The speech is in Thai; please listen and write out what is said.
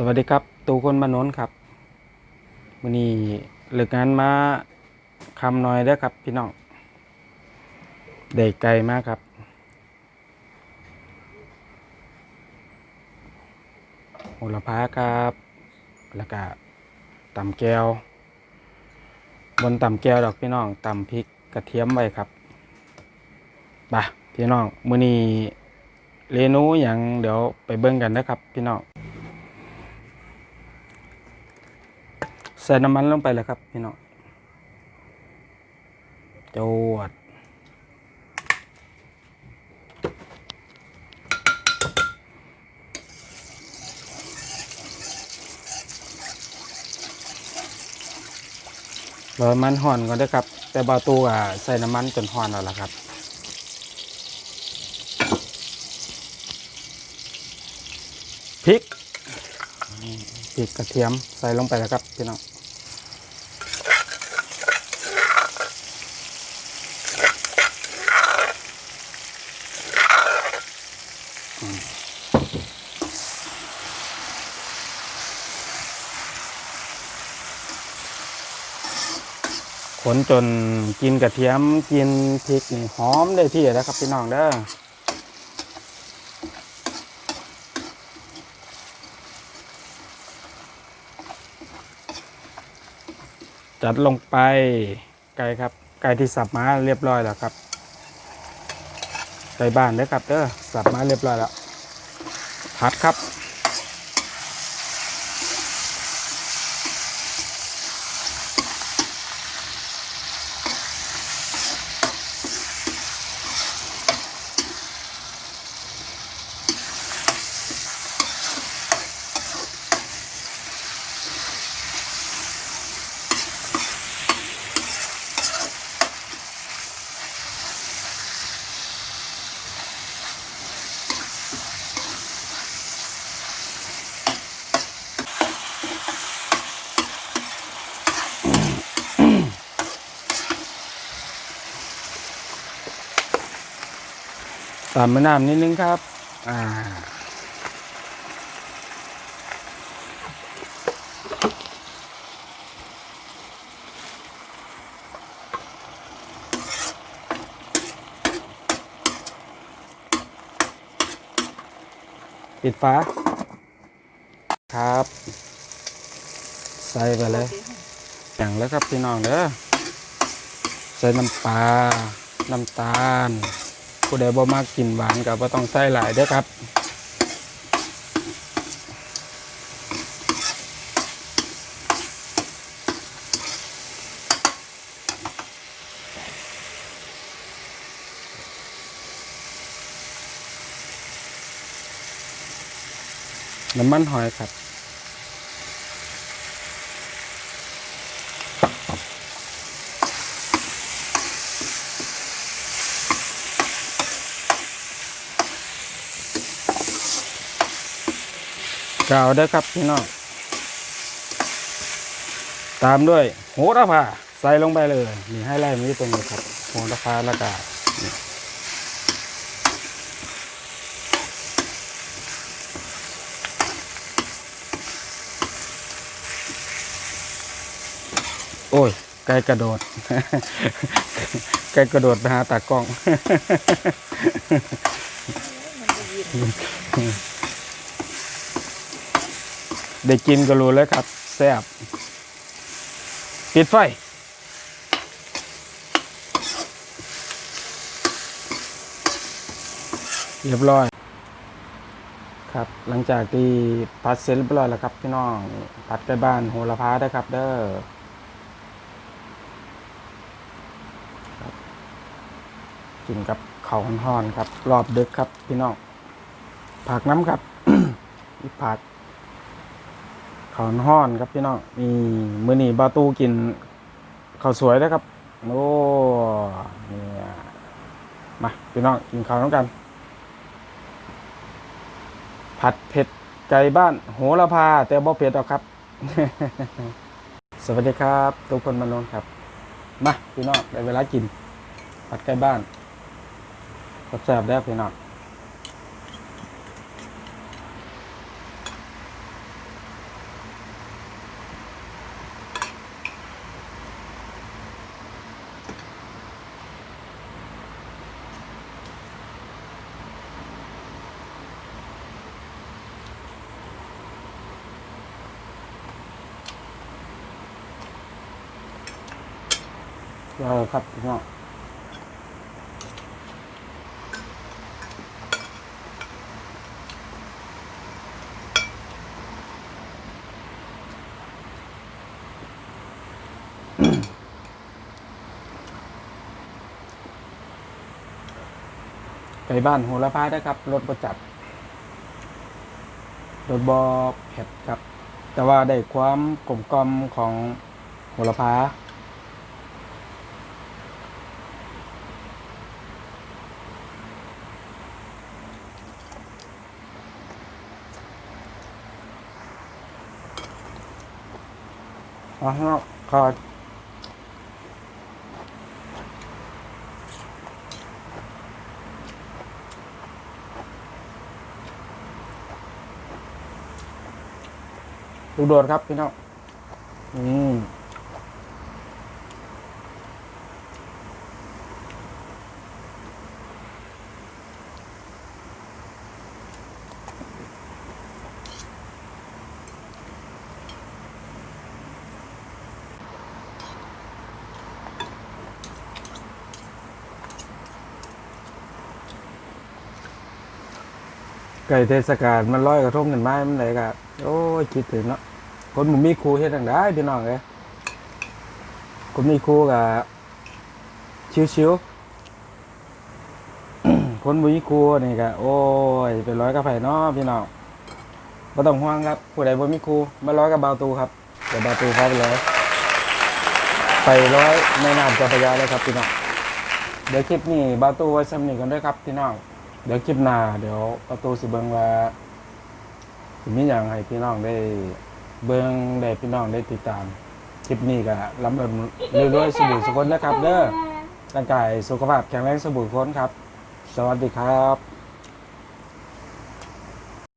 สวัสดีครับ ตูคนมานนท์ครับวันนี้เลิกงานมาคำน้อยเด้อครับ พี่น้องได้ไกลมากครับ โหระพาครับ แล้วก็ตำแก้ว บนตำแก้วดอกพี่น้องตำพริกกระเทียมไว้ครับบ่ะพี่น้องมื้อนี้เรนูหยังเดี๋ยวไปเบิ่งกันนะครับ พี่น้อง ส่น้ำมันลงไปเลยครับพี่น้องจวดรอมันห่อนก่อนเด้วยครับ แต่บาตูอะใส่น้ำมันจนห่อนแล้วล่ะครับพริกพริกกระเทียมใส่ลงไปแล้วครับพี่น้อง ขนจนกินกระเทียมกินพริกนี่หอมได้ที่แล้วครับพี่น้องเด้อจัดลงไปไก่ครับไก่ที่สับมาเรียบร้อยแล้วครับ ไก่บ้านเด้อครับเด้อสับมาเรียบร้อยแล้วผัดครับามมะนาวนิดนึงครับ อ่าปิดฟ้าครับ ใส่ไปเลย อย่างแล้วครับพี่น้องเด้อใส่น้ำปลา น้ำตาล ผู้ใดบ่มากกินหวานก็บ่ต้องใส่หลายเด้อครับน้ำมันหอยครับ กาวได้ครับพี่น้อง ตามด้วยโหระพาใส่ลงไปเลย นี่ให้ไล่มีตรงนี้ครับโหระพาแล้วก็นี่โอ้ยไก่กระโดด ไก่กระโดดไปหาตากล้อง ได้กินก็รู้แล้วครับแซ่บปิดไฟ เรียบร้อย ครับ หลังจากที่ผัดเสร็จเรียบร้อยแล้วครับพี่น้องผัดไก่บ้านโหระพาได้ครับ เด้อกินกับข้าวห่อนๆครับ รอบดึกครับพี่น้องผักน้ำครับผัก ข้าวห้อนครับพี่น้องมีมื้อนีบาตูกินข้าวสวยนะครับ โอ้เนี่ยมาพี่น้องกินข้าวน้ำกัน ผัดเผ็ดไก่บ้าน โหระพา แต่บ่เผ็ดหรอกครับ สวัสดีครับ ทุกคนมานนครับ มาพี่น้องได้เวลากิน ผัดไก่บ้านแซ่บแล้วพี่น้อง รอครับพี่น้องไปบ้านโหระพาได้ครับรถประจัดรสบอเผ็ดครับ แต่ว่าได้ความกลมกลมของโหระพา อ๋อขอลูกโดดครับพี่น้องอืม ไก่เทศกาลมันลอยกระทงกันไหมมันไหนกะโอ้ยคิดถึงเนาะคนมันมีครูเฮ็ดทางได้พี่น้องเลยคนมีครูกะชิวๆคนบ่มีครูนี่กะโอ้ยเป็นร้อยกับไผเนาะพี่น้องบ่ต้องห่วงครับ ผู้ใดบ่มีครูมาร้อยกับเบาตูครับเดี๋ยวเบาตูพาไปเลยไปร้อยในน้ำเจ้าพระยาเลยครับพี่น้องเดี๋ยวคลิปนี้เบาตูไว้สำนึกกันด้วยครับพี่น้อง เดี๋ยวคลิปหน้าเดี๋ยวประตูสิเบิงว่าสิมีอย่างให้พี่น้องได้เบิงได้พี่น้องได้ติดตาม คลิปนี้ก็ลำเอิญเรื่อยๆสบู่สุขคนนะครับ เด้อร่างกายสุขภาพแข็งแรงสบู่คนครับ สวัสดีครับ